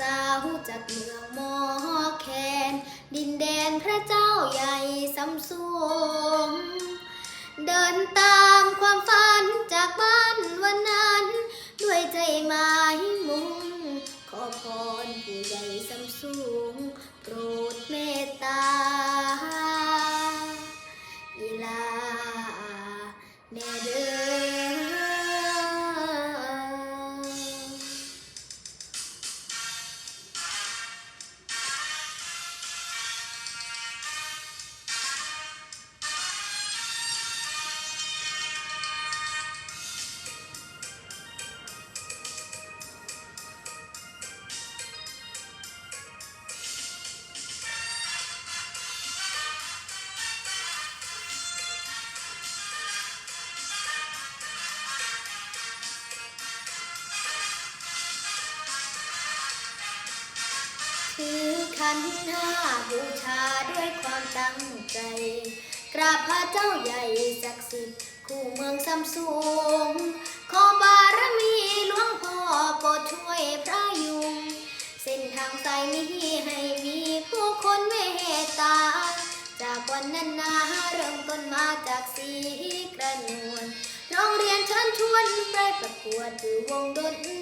สาวจากเมืองมอแคน ดินแดนพระเจ้าใหญ่สัมสมเดินตามความฝันจากบ้านวันนั้น ด้วยใจหมายมุ่ง ขอพรผู้ใหญ่สัมสูงโปรด ขันห้าบูชาด้วยความตั้งใจ กราบพระเจ้าใหญ่ศักดิ์สิทธิ์คู่เมืองซัมซุงขอบารมีหลวงพ่อโปรดช่วยพระยุง เส้นทางสายนี้ให้มีผู้คนเมตตา จากวันนั้นนาเริ่มต้นมาจากสีกระนวลโรงเรียนเชิญชวนไปประกวดคือวงดน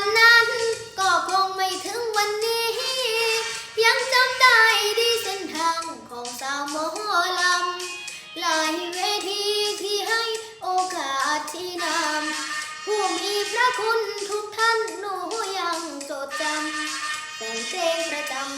วันนั้น ก็คงไม่ถึงวันนี้ ยังจำได้ดีเส้นทางของสาวหมอลำหลายเวทีที่ให้โอกาสที่นำผู้มีพระคุณทุกท่านหนูยังจดจำแฟนเพลงประจำ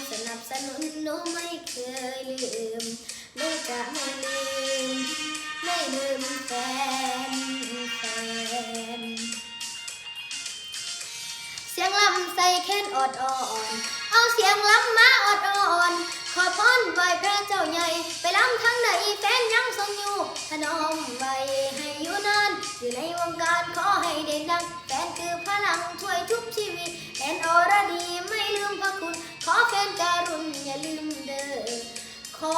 ใส่แค้นอดอ่อนเอาเสียงลำมาอดอ่อนขอพรไหวพระเจ้าใหญ่ ไปลำทั้งไหนแฟนยังทรงอยู่ถนอมไว้ให้อยู่นานอยู่ในวงการขอให้เด่นดังแฟนคือพลังช่วยทุกชีวิตแอนอรดีไม่ลืมพระคุณ ขอแฟนการุณอย่าลืมเด้อขอ